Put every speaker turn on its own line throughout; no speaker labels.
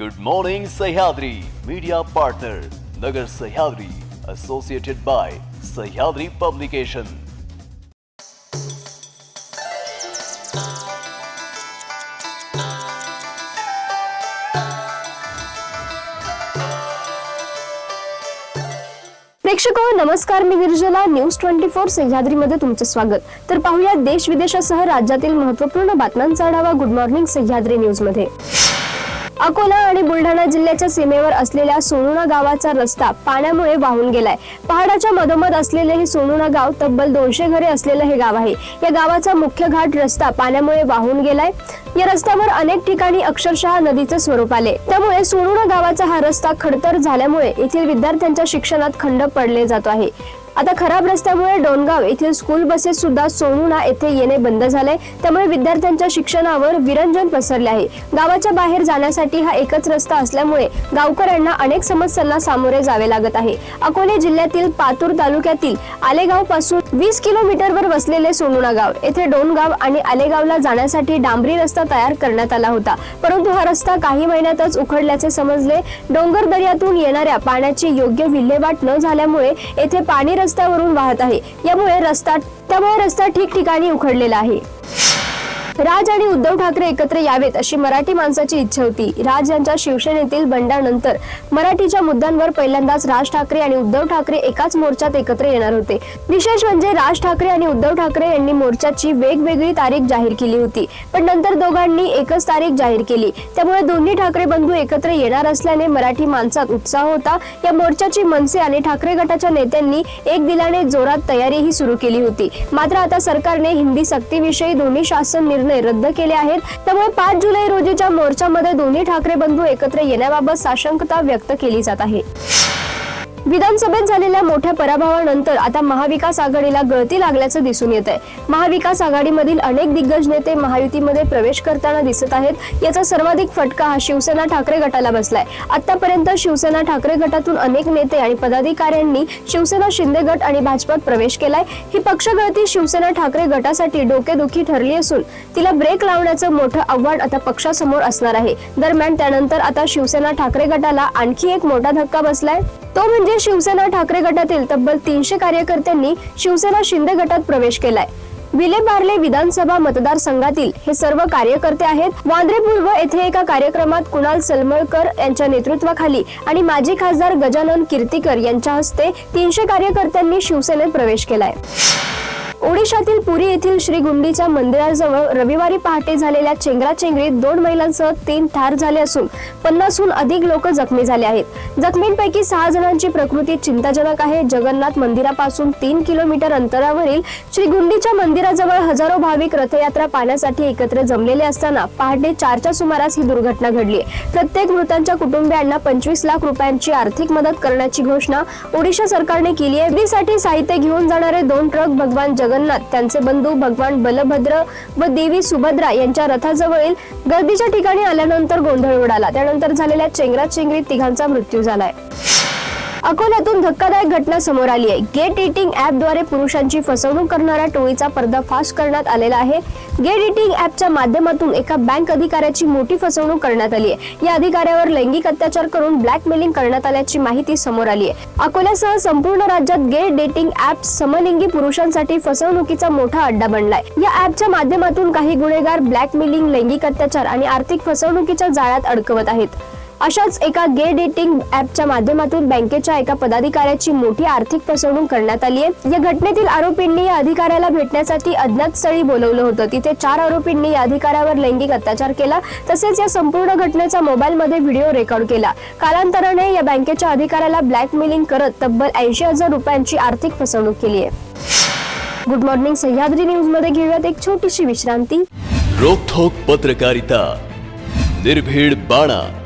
Good morning Sahyadri media partner Nagar Sahyadri associated by Sahyadri publication
प्रेक्षक नमस्कार मी गिरिजला. न्यूज ट्वेंटी फोर सह्याद्रीमध्ये तुमचं स्वागत. तर पाहूया देश विदेशासह राज्यातील महत्त्वपूर्ण बातम्यांचा आढावा. गुड मॉर्निंग सह्याद्री न्यूजमध्ये अकोला आणि बुलढाणा जिल्ह्याच्या सीमेवर असलेल्या सोनुणा गावाचा रस्ता पाण्यामुळे वाहून गेलाय. पहाडाच्या मधोमध असलेले हे सोनुणा गाव तब्बल दोनशे घरे असलेलं हे गाव आहे. या गावाचा मुख्य घाट रस्ता पाण्यामुळे वाहून गेलाय. या रस्त्यावर अनेक ठिकाणी अक्षरशः नदीचे स्वरूप आले त्यामुळे सोनुणा गावाचा हा रस्ता खडतर झाल्यामुळे येथील विद्यार्थ्यांच्या शिक्षणात खंड पडले जातो आहे. आता खराब रस्त्यामुळे डोनगाव येथील स्कूल बसेस सुद्धा सोनुणा येथे येणे बंद झाले. त्यामुळे विद्यार्थ्यांच्या शिक्षणावर विरंजन पसरले आहे. गावाच्या बाहेर जाण्यासाठी हा एकच रस्ता असल्यामुळे गावकऱ्यांना अनेक समस्यांना सामोरे जावे लागत आहे. अकोले जिल्ह्यातील पातूर तालुक्यातील आलेगावपासून वीस किलोमीटरवर वसलेले सोनुणा गाव येथे डोनगाव आणि आलेगावला जाण्यासाठी डांबरी रस्ता तयार करण्यात आला होता. परंतु हा रस्ता काही महिन्यातच उखडल्याचे समजले. डोंगर दर्यातून येणाऱ्या पाण्याची योग्य विल्हेवाट न झाल्यामुळे येथे पाणी रस्त्यावरून वाहत आहे. यामुळे रस्ता त्यामुळे रस्ता ठिकठिकाणी उखडलेला आहे. राज आणि उद्धव ठाकरे एकत्र यावेत अशी मराठी माणसाची इच्छा होती. राज यांच्या शिवसेनेतील बंडानंतर मराठीच्या मुद्द्यांवर पहिल्यांदाच राज ठाकरे आणि उद्धव ठाकरे एकाच मोर्चात एकत्र येणार होते. विशेष म्हणजे राज ठाकरे आणि उद्धव ठाकरे यांनी मोर्चाची वेगवेगळी तारीख जाहीर केली होती. पण नंतर दोघांनी एकच तारीख जाहीर केली. त्यामुळे दोन्ही ठाकरे बंधू एकत्र येणार असल्याने मराठी माणसात उत्साह होता. या मोर्चाची मनसे आणि ठाकरे गटाच्या नेत्यांनी एक दिलाने जोरात तयारीही सुरू केली होती. मात्र आता सरकारने हिंदी सक्तीविषयी दोन्ही शासन निर्णय रद्द केले आहेत. त्यामुळे पाच जुलै रोजीच्या मोर्चामध्ये दोन्ही ठाकरे बंधू एकत्र येण्याबाबत साशंकता व्यक्त केली जात आहे. विधानसभेत झालेल्या मोठ्या पराभवानंतर आता महाविकास आघाडीला गळती लागल्याचं दिसून येत आहे महाविकास आघाडीमधील अनेक दिग्गज नेते महायुतीमध्ये प्रवेश करताना दिसत आहेत. याचा सर्वाधिक फटका हा शिवसेना ठाकरे गटाला बसलाय. आतापर्यंत शिवसेना ठाकरे गटातून अनेक नेते आणि पदाधिकाऱ्यांनी शिवसेना शिंदे गट आणि भाजपात प्रवेश केलाय. ही पक्षगळती शिवसेना ठाकरे गटासाठी डोकेदुखी ठरली असून तिला ब्रेक लावण्याचं मोठं आव्हान आता पक्षासमोर असणार आहे. दरम्यान त्यानंतर आता शिवसेना ठाकरे गटाला आणखी एक मोठा धक्का बसलाय. तो म्हणजे शिवसेना ठाकरे गटातील तब्बल तीनशे कार्यकर्त्यांनी शिवसेना शिंदे गटात प्रवेश केलाय. विलेपार्ले विधानसभा मतदारसंघातील हे सर्व कार्यकर्ते आहेत. वांद्रे पूर्व येथे एका कार्यक्रमात कुणाल सलमळकर यांच्या नेतृत्वाखाली आणि माजी खासदार गजानन कीर्तीकर यांच्या हस्ते तीनशे कार्यकर्त्यांनी शिवसेनेत प्रवेश केलाय. ओडिशातील पुरी येथील श्री गुंडीच्या मंदिराजवळ रविवारी पहाटे झालेल्या चेंगराचेंगरीत दोन महिलांसह तीन ठार झाले असून पन्नासहून अधिक लोक जखमी झाले आहेत. जखमींपैकी सहा जणांची प्रकृती चिंताजनक आहे. जगन्नाथ मंदिरापासून तीन किलोमीटर अंतरावरील श्री गुंडीच्या मंदिराजवळ हजारो भाविक रथयात्रा पाहण्यासाठी एकत्र जमलेले असताना पहाटे चारच्या सुमारास ही दुर्घटना घडली प्रत्येक मृतांच्या कुटुंबियांना पंचवीस लाख रुपयांची आर्थिक मदत करण्याची घोषणा ओडिशा सरकारने केली आहे. साहित्य घेऊन जाणारे दोन ट्रक भगवान जगन्नाथ त्यांचे बंधू भगवान बलभद्र व देवी सुभद्रा यांच्या रथाजवळील गर्दीच्या ठिकाणी आल्यानंतर गोंधळ उडाला. त्यानंतर झालेल्या चेंगराचेंगरीत तिघांचा मृत्यू झालाय. अकोल्यातून धक्कादायक घटना समोर आली आहे. गेट इटिंग ऍपद्वारे पुरुषांची फसवणूक करणाऱ्या टोळीचा पर्दाफाश करण्यात आलेला आहे. गेट इटिंग ऍपच्या माध्यमातून एका बँक अधिकाऱ्याची मोठी फसवणूक करण्यात आली आहे. या अधिकाऱ्यावर लैंगिक अत्याचार करून ब्लॅकमेलिंग करण्यात आल्याची माहिती समोर आली आहे. अकोल्यासह संपूर्ण राज्यात गेट डेटिंग ऍप समलिंगी पुरुषांसाठी फसवणुकीचा मोठा अड्डा बनलाय. या ऍपच्या माध्यमातून काही गुन्हेगार ब्लॅकमेलिंग लैंगिक अत्याचार आणि आर्थिक फसवणुकीच्या जाळ्यात अडकवत आहेत. अशाच एका गे डेटिंग ऍपच्या माध्यमातून बँकेच्या एका पदाधिकाऱ्याची मोठी आर्थिक फसवणूक करण्यात आली आहे. या घटनेतील आरोपींनी या अधिकाऱ्याला भेटण्यासाठी अज्ञात स्थळी बोलवलं होतं. तिथे चार आरोपींनी या अधिकाऱ्यावर लैंगिक अत्याचार केला. तसेच या संपूर्ण घटनेचा मोबाईलमध्ये व्हिडिओ रेकॉर्ड केला. कालांतराने या बँकेच्या अधिकाऱ्याला ब्लॅकमेलिंग करत तब्बल ऐंशी हजार रुपयांची आर्थिक फसवणूक केली आहे. गुड मॉर्निंग सह्याद्री न्यूजमध्ये घेऊयात एक छोटीशी विश्रांती.
रोखोक पत्रकारिता. निर्भीड बाणा.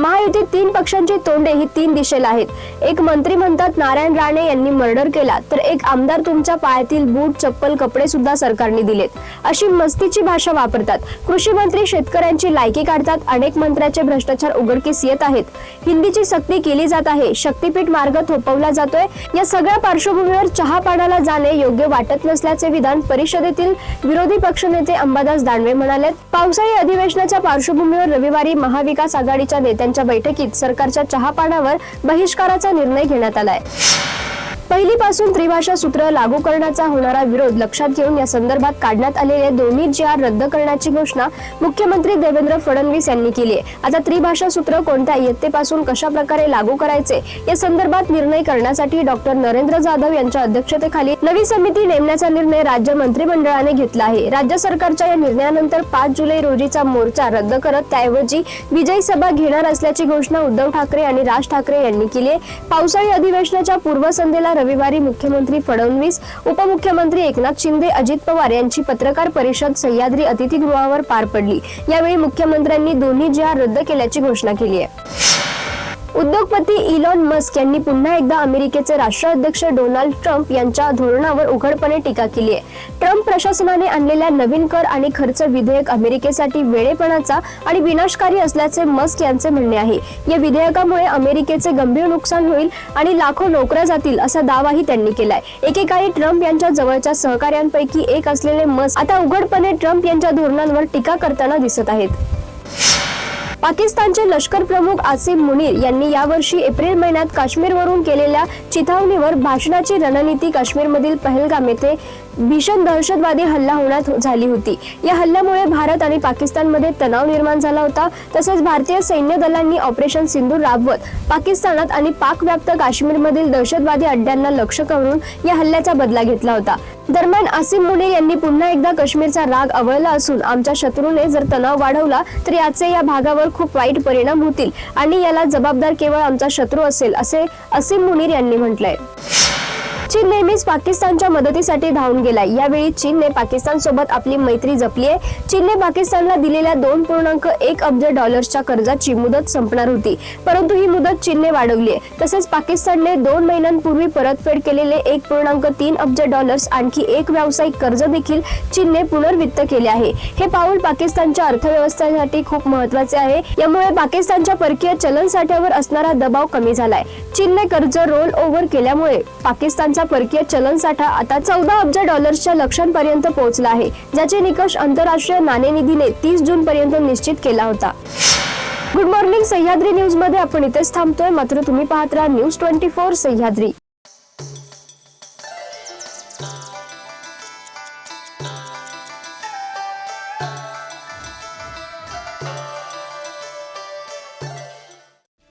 महायुतीत तीन पक्षांची तोंडे ही तीन दिशेला आहेत. एक मंत्री म्हणतात नारायण राणे यांनी मर्डर केला तर एक आमदार तुमच्या पायातील बूट चप्पल कपडे सुद्धा सरकारने दिलेत. अशी मस्तीची भाषा वापरतात. कृषी मंत्री शेतकऱ्यांची लायकी काढतात अनेक मंत्र्याचे भ्रष्टाचार उघडकीस येत आहेत. हिंदीची सक्ती केली जात आहे. शक्तीपीठ मार्ग थोपवला जातोय. या सगळ्या पार्श्वभूमीवर चहा पाण्याला जाणे योग्य वाटत नसल्याचे विधान परिषदेतील विरोधी पक्षनेते अंबादास दानवे म्हणाले पावसाळी अधिवेशनाच्या पार्श्वभूमीवर रविवारी महाविकास आघाडीच्या नेत्यांनी यांच्या बैठकीत सरकारच्या चहापानावर बहिष्काराचा निर्णय घेण्यात आलाय. पहिलीपासून त्रिभाषा सूत्र लागू करण्याचा होणारा विरोध लक्षात घेऊन या संदर्भात काढण्यात आलेले दोन्ही जी आर रद्द करण्याची घोषणा मुख्यमंत्री देवेंद्र फडणवीस यांनी केली आहे. आता त्रिभाषा सूत्र कोणत्या इयत्तेपासून कशा प्रकारे लागू करायचे या संदर्भात निर्णय करण्यासाठी डॉक्टर नरेंद्र जाधव यांच्या अध्यक्षतेखाली नवी समिती नेमण्याचा निर्णय राज्य मंत्रिमंडळाने घेतला आहे. राज्य सरकारच्या या निर्णयानंतर पाच जुलै रोजीचा मोर्चा रद्द करत त्याऐवजी विजयी सभा घेणार असल्याची घोषणा उद्धव ठाकरे आणि राज ठाकरे यांनी केली आहे. पावसाळी अधिवेशनाच्या पूर्वसंध्येला रविवारी मुख्यमंत्री फडणवीस उपमुख्यमंत्री एकनाथ शिंदे अजित पवार यांची पत्रकार परिषद सह्याद्री अतिथीगृहावर पार पडली. यावेळी मुख्यमंत्र्यांनी दोन्ही जी रद्द केल्याची घोषणा केली आहे. उद्योगपती इलॉन मस्क यांनी पुन्हा एकदा अमेरिकेचे राष्ट्राध्यक्ष डोनाल्ड ट्रम्प यांच्या धोरणावर उघडपणे टीका केली आहे. ट्रम्प प्रशासनाने आणलेल्या नवीन कर आणि खर्च विधेयक अमेरिकेसाठी वेळेपणाचा आणि विनाशकारी असल्याचे मस्क यांचे म्हणणे आहे. या विधेयकामुळे अमेरिकेचे गंभीर नुकसान होईल आणि लाखो नोकऱ्या जातील असा दावाही त्यांनी केलाय. एकेकाळी ट्रम्प यांच्या जवळच्या सहकाऱ्यांपैकी एक असलेले मस्क आता उघडपणे ट्रम्प यांच्या धोरणांवर टीका करताना दिसत आहेत. पाकिस्तानचे लष्कर प्रमुख आसिम मुनीर यांनी यावर्षी एप्रिल महिन्यात काश्मीरवरून केलेल्या चिथावणीवर भाषणाची रणनीती काश्मीरमधील पहलगाम येथे भीषण दहशतवादी हल्ला होण्यात झाली होती. या हल्ल्यामुळे भारत आणि पाकिस्तानमध्ये तणाव निर्माण झाला होता. तसेच भारतीय सैन्य दलांनी ऑपरेशन सिंधू राबवत पाकिस्तानात आणि पाकव्याप्त काश्मीरमधील दहशतवादी अड्ड्यांना लक्ष करून या हल्ल्याचा बदला घेतला होता. दरम्यान आसिम मुनीर यांनी पुन्हा एकदा काश्मीरचा राग आवळला असून आमच्या शत्रूने जर तणाव वाढवला तर याचे या भागावर खूप वाईट परिणाम होतील आणि याला जबाबदार केवळ आमचा शत्रू असेल असे असीम मुनीर यांनी म्हटलंय. चीन नेहमीच पाकिस्तानच्या मदतीसाठी धावून गेलाय. यावेळी चीनने पाकिस्तान सोबत आपली मैत्री जपली आहे. चीनने पाकिस्तानला दिलेल्या दोन पूर्णांक एक अब्ज डॉलर्सच्या कर्जाची मुदत संपणार होती. परंतु ही मुदत चीनने वाढवली आहे. तसेच पाकिस्तानने दोन महिन्यांपूर्वी परतफेड केलेले एक पूर्णांक तीन अब्ज डॉलर्स आणखी एक व्यावसायिक कर्ज देखील चीनने पुनर्वित्त केले आहे. हे पाऊल पाकिस्तानच्या अर्थव्यवस्थेसाठी खूप महत्त्वाचे आहे. यामुळे पाकिस्तानच्या परकीय चलन साठ्यावर असणारा दबाव कमी झालाय. चीनने कर्ज रोल ओव्हर केल्यामुळे पाकिस्तानचा परकीय चलन साठा आता चौदा अब्ज डॉलर्सच्या लक्षांपर्यंत पोहोचला आहे ज्याचे निकष आंतरराष्ट्रीय नाणेनिधीने तीस जून पर्यंत निश्चित केला होता. गुड मॉर्निंग सह्याद्री न्यूजमध्ये आपण इथेच थांबतोय. मात्र तुम्ही पाहत राहा न्यूज ट्वेंटी फोर सह्याद्री.